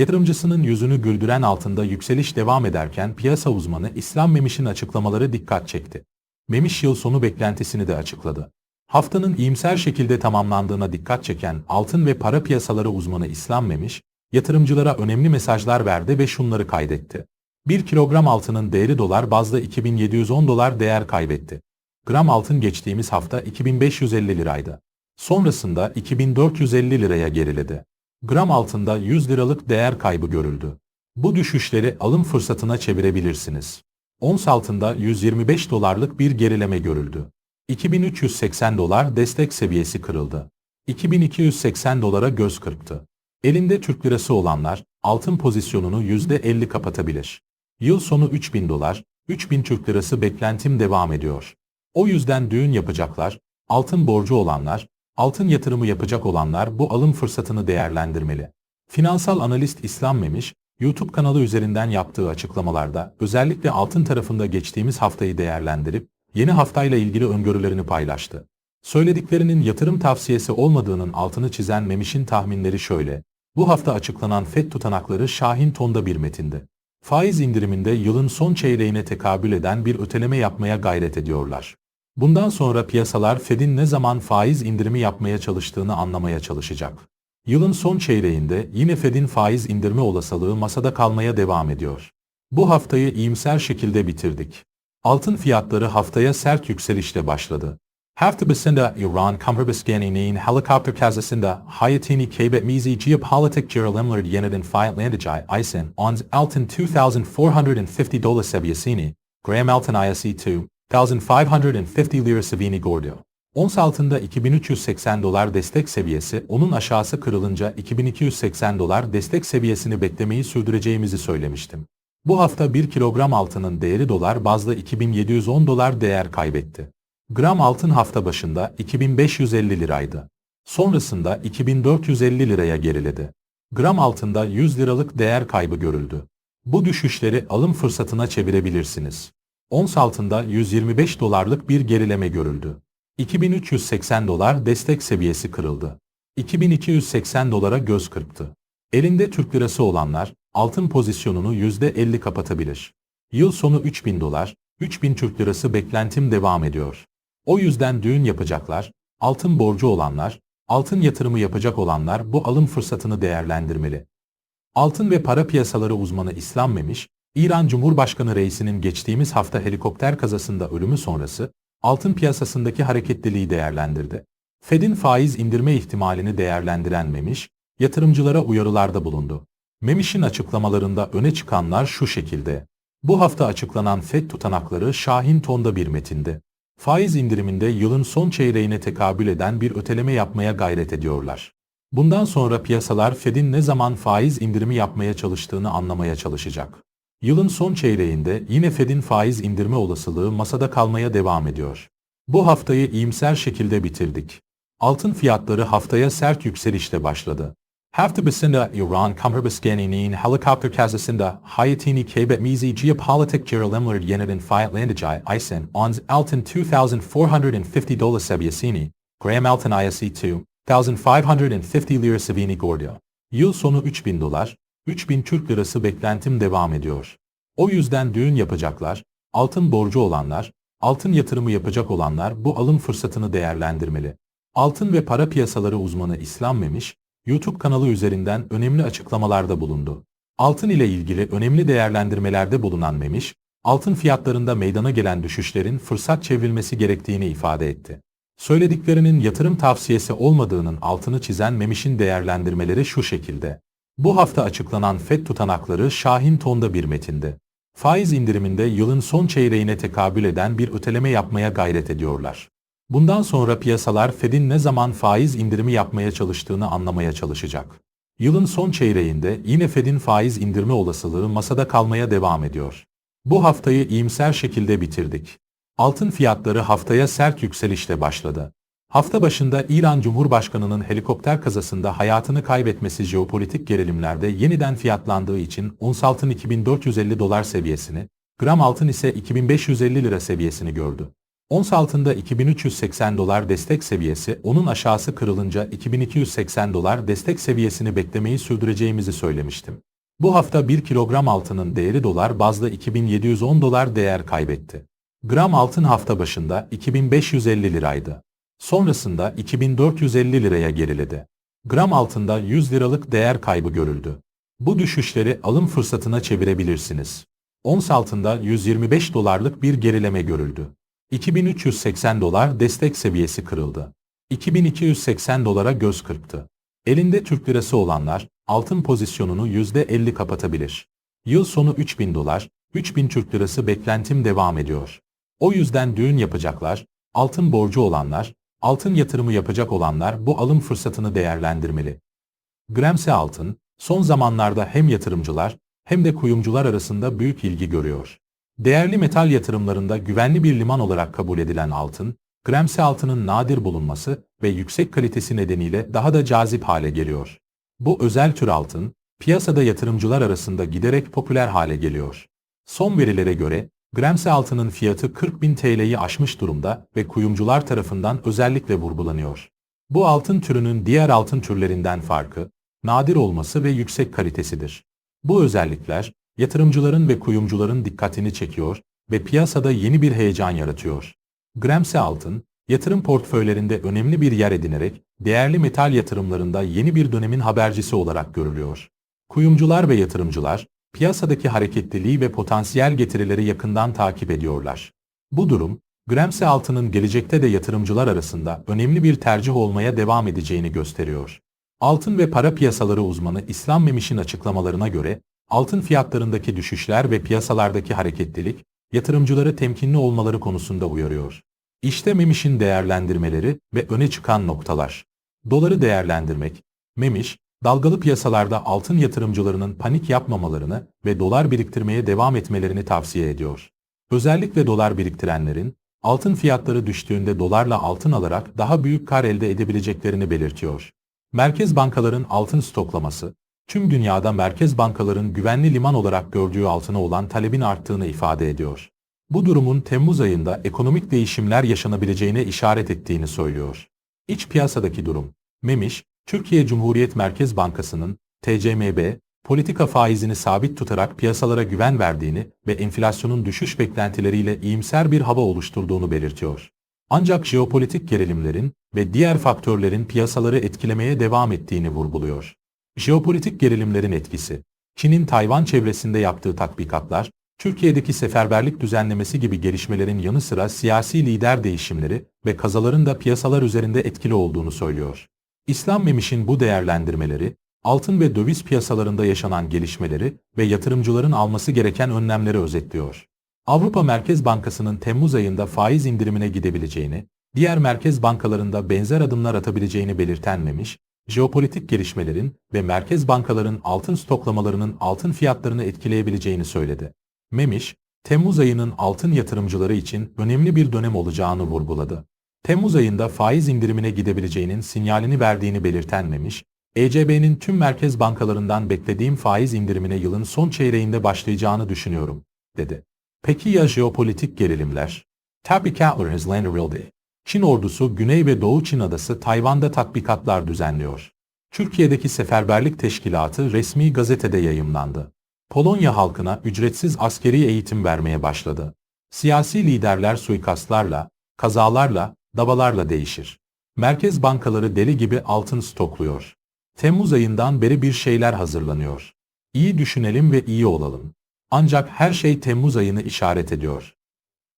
Yatırımcısının yüzünü güldüren altında yükseliş devam ederken piyasa uzmanı İslam Memiş'in açıklamaları dikkat çekti. Memiş yıl sonu beklentisini de açıkladı. Haftanın iyimser şekilde tamamlandığına dikkat çeken altın ve para piyasaları uzmanı İslam Memiş, yatırımcılara önemli mesajlar verdi ve şunları kaydetti. 1 kilogram altının değeri dolar bazda 2710 dolar değer kaybetti. Gram altın geçtiğimiz hafta 2550 liraydı. Sonrasında 2450 liraya geriledi. Gram altında 100 liralık değer kaybı görüldü. Bu düşüşleri alım fırsatına çevirebilirsiniz. Ons altında 125 dolarlık bir gerileme görüldü. 2380 dolar destek seviyesi kırıldı. 2280 dolara göz kırptı. Elinde Türk lirası olanlar altın pozisyonunu %50 kapatabilir. Yıl sonu 3000 dolar, 3000 Türk lirası beklentim devam ediyor. O yüzden düğün yapacaklar, altın borcu olanlar, altın yatırımı yapacak olanlar bu alım fırsatını değerlendirmeli. Finansal analist İslam Memiş, YouTube kanalı üzerinden yaptığı açıklamalarda özellikle altın tarafında geçtiğimiz haftayı değerlendirip yeni haftayla ilgili öngörülerini paylaştı. Söylediklerinin yatırım tavsiyesi olmadığının altını çizen Memiş'in tahminleri şöyle. Bu hafta açıklanan FED tutanakları şahin tonda bir metinde. Faiz indiriminde yılın son çeyreğine tekabül eden bir öteleme yapmaya gayret ediyorlar. Bundan sonra piyasalar Fed'in ne zaman faiz indirimi yapmaya çalıştığını anlamaya çalışacak. Yılın son çeyreğinde yine Fed'in faiz indirme olasılığı masada kalmaya devam ediyor. Bu haftayı iyimser şekilde bitirdik. Altın fiyatları haftaya sert yükselişle başladı. Haftabasında İran Cumhurbaşkanı'nın helikopter kazasında hayatını kaybetmesi geopolitik gerilimler yeniden fiyatlandıcağı için ons altın 2450 dolar seviyesini, gram altın ISE2, 1550 lira Savini Gordio. Ons altında 2380 dolar destek seviyesi, onun aşağısı kırılınca 2280 dolar destek seviyesini beklemeyi sürdüreceğimizi söylemiştim. Bu hafta 1 kilogram altının değeri dolar bazlı 2710 dolar değer kaybetti. Gram altın hafta başında 2550 liraydı. Sonrasında 2450 liraya geriledi. Gram altında 100 liralık değer kaybı görüldü. Bu düşüşleri alım fırsatına çevirebilirsiniz. Ons altında 125 dolarlık bir gerileme görüldü. 2380 dolar destek seviyesi kırıldı. 2280 dolara göz kırptı. Elinde Türk lirası olanlar altın pozisyonunu %50 kapatabilir. Yıl sonu 3000 dolar, 3000 Türk lirası beklentim devam ediyor. O yüzden düğün yapacaklar, altın borcu olanlar, altın yatırımı yapacak olanlar bu alım fırsatını değerlendirmeli. Altın ve para piyasaları uzmanı İslam Memiş, İran Cumhurbaşkanı reisinin geçtiğimiz hafta helikopter kazasında ölümü sonrası, altın piyasasındaki hareketliliği değerlendirdi. Fed'in faiz indirme ihtimalini değerlendiren Memiş, yatırımcılara uyarılarda bulundu. Memiş'in açıklamalarında öne çıkanlar şu şekilde. Bu hafta açıklanan FED tutanakları şahin tonda bir metindi. Faiz indiriminde yılın son çeyreğine tekabül eden bir öteleme yapmaya gayret ediyorlar. Bundan sonra piyasalar Fed'in ne zaman faiz indirimi yapmaya çalıştığını anlamaya çalışacak. Yılın son çeyreğinde yine Fed'in faiz indirme olasılığı masada kalmaya devam ediyor. Bu haftayı iyimser şekilde bitirdik. Altın fiyatları haftaya sert yükselişle başladı. Hafta başında İran Cumhurbaşkanı'nın helikopter kazasında hayatını kaybetmesi geopolitik gerilimler yeniden fiyatlandıcağı aysen ons altın 2450 dolar seviyesini, gram altın ISE 2550 lira seviyeni gördü. Yıl sonu 3000 dolar, 3000 Türk lirası beklentim devam ediyor. O yüzden düğün yapacaklar, altın borcu olanlar, altın yatırımı yapacak olanlar bu alım fırsatını değerlendirmeli. Altın ve para piyasaları uzmanı İslam Memiş, YouTube kanalı üzerinden önemli açıklamalarda bulundu. Altın ile ilgili önemli değerlendirmelerde bulunan Memiş, altın fiyatlarında meydana gelen düşüşlerin fırsat çevrilmesi gerektiğini ifade etti. Söylediklerinin yatırım tavsiyesi olmadığının altını çizen Memiş'in değerlendirmeleri şu şekilde. Bu hafta açıklanan FED tutanakları şahin tonda bir metindi. Faiz indiriminde yılın son çeyreğine tekabül eden bir öteleme yapmaya gayret ediyorlar. Bundan sonra piyasalar Fed'in ne zaman faiz indirimi yapmaya çalıştığını anlamaya çalışacak. Yılın son çeyreğinde yine Fed'in faiz indirme olasılığı masada kalmaya devam ediyor. Bu haftayı iyimser şekilde bitirdik. Altın fiyatları haftaya sert yükselişle başladı. Hafta başında İran Cumhurbaşkanı'nın helikopter kazasında hayatını kaybetmesi jeopolitik gerilimlerde yeniden fiyatlandığı için ons altın 2450 dolar seviyesini, gram altın ise 2550 lira seviyesini gördü. Ons altında 2380 dolar destek seviyesi, onun aşağısı kırılınca 2280 dolar destek seviyesini beklemeyi sürdüreceğimizi söylemiştim. Bu hafta 1 kilogram altının değeri dolar bazda 2710 dolar değer kaybetti. Gram altın hafta başında 2550 liraydı. Sonrasında 2450 liraya geriledi. Gram altında 100 liralık değer kaybı görüldü. Bu düşüşleri alım fırsatına çevirebilirsiniz. Ons altında 125 dolarlık bir gerileme görüldü. 2380 dolar destek seviyesi kırıldı. 2280 dolara göz kırptı. Elinde Türk lirası olanlar altın pozisyonunu %50 kapatabilir. Yıl sonu 3000 dolar, 3000 Türk lirası beklentim devam ediyor. O yüzden düğün yapacaklar, altın borcu olanlar, altın yatırımı yapacak olanlar bu alım fırsatını değerlendirmeli. Gramse altın, son zamanlarda hem yatırımcılar hem de kuyumcular arasında büyük ilgi görüyor. Değerli metal yatırımlarında güvenli bir liman olarak kabul edilen altın, Gramse altının nadir bulunması ve yüksek kalitesi nedeniyle daha da cazip hale geliyor. Bu özel tür altın, piyasada yatırımcılar arasında giderek popüler hale geliyor. Son verilere göre, Gramse altının fiyatı 40 bin TL'yi aşmış durumda ve kuyumcular tarafından özellikle vurgulanıyor. Bu altın türünün diğer altın türlerinden farkı, nadir olması ve yüksek kalitesidir. Bu özellikler, yatırımcıların ve kuyumcuların dikkatini çekiyor ve piyasada yeni bir heyecan yaratıyor. Gramse altın, yatırım portföylerinde önemli bir yer edinerek, değerli metal yatırımlarında yeni bir dönemin habercisi olarak görülüyor. Kuyumcular ve yatırımcılar, piyasadaki hareketliliği ve potansiyel getirileri yakından takip ediyorlar. Bu durum, Gramse altının gelecekte de yatırımcılar arasında önemli bir tercih olmaya devam edeceğini gösteriyor. Altın ve para piyasaları uzmanı İslam Memiş'in açıklamalarına göre, altın fiyatlarındaki düşüşler ve piyasalardaki hareketlilik, yatırımcıları temkinli olmaları konusunda uyarıyor. İşte Memiş'in değerlendirmeleri ve öne çıkan noktalar. Doları değerlendirmek, Memiş, dalgalı piyasalarda altın yatırımcılarının panik yapmamalarını ve dolar biriktirmeye devam etmelerini tavsiye ediyor. Özellikle dolar biriktirenlerin, altın fiyatları düştüğünde dolarla altın alarak daha büyük kar elde edebileceklerini belirtiyor. Merkez bankaların altın stoklaması, tüm dünyada merkez bankaların güvenli liman olarak gördüğü altına olan talebin arttığını ifade ediyor. Bu durumun Temmuz ayında ekonomik değişimler yaşanabileceğine işaret ettiğini söylüyor. İç piyasadaki durum, Memiş, Türkiye Cumhuriyet Merkez Bankası'nın TCMB, politika faizini sabit tutarak piyasalara güven verdiğini ve enflasyonun düşüş beklentileriyle iyimser bir hava oluşturduğunu belirtiyor. Ancak jeopolitik gerilimlerin ve diğer faktörlerin piyasaları etkilemeye devam ettiğini vurguluyor. Jeopolitik gerilimlerin etkisi, Çin'in Tayvan çevresinde yaptığı tatbikatlar, Türkiye'deki seferberlik düzenlemesi gibi gelişmelerin yanı sıra siyasi lider değişimleri ve kazaların da piyasalar üzerinde etkili olduğunu söylüyor. İslam Memiş'in bu değerlendirmeleri, altın ve döviz piyasalarında yaşanan gelişmeleri ve yatırımcıların alması gereken önlemleri özetliyor. Avrupa Merkez Bankası'nın Temmuz ayında faiz indirimine gidebileceğini, diğer merkez bankalarında benzer adımlar atabileceğini belirten Memiş, jeopolitik gelişmelerin ve merkez bankaların altın stoklamalarının altın fiyatlarını etkileyebileceğini söyledi. Memiş, Temmuz ayının altın yatırımcıları için önemli bir dönem olacağını vurguladı. Temmuz ayında faiz indirimine gidebileceğinin sinyalini verdiğini belirten Memiş, ECB'nin tüm merkez bankalarından beklediğim faiz indirimine yılın son çeyreğinde başlayacağını düşünüyorum, dedi. Peki ya jeopolitik gerilimler? Tatbikatlar hızlandırıldı. Çin ordusu Güney ve Doğu Çin adası Tayvan'da tatbikatlar düzenliyor. Türkiye'deki Seferberlik Teşkilatı resmi gazetede yayımlandı. Polonya halkına ücretsiz askeri eğitim vermeye başladı. Siyasi liderler suikastlarla, kazalarla, davalarla değişir. Merkez bankaları deli gibi altın stokluyor. Temmuz ayından beri bir şeyler hazırlanıyor. İyi düşünelim ve iyi olalım. Ancak her şey Temmuz ayını işaret ediyor.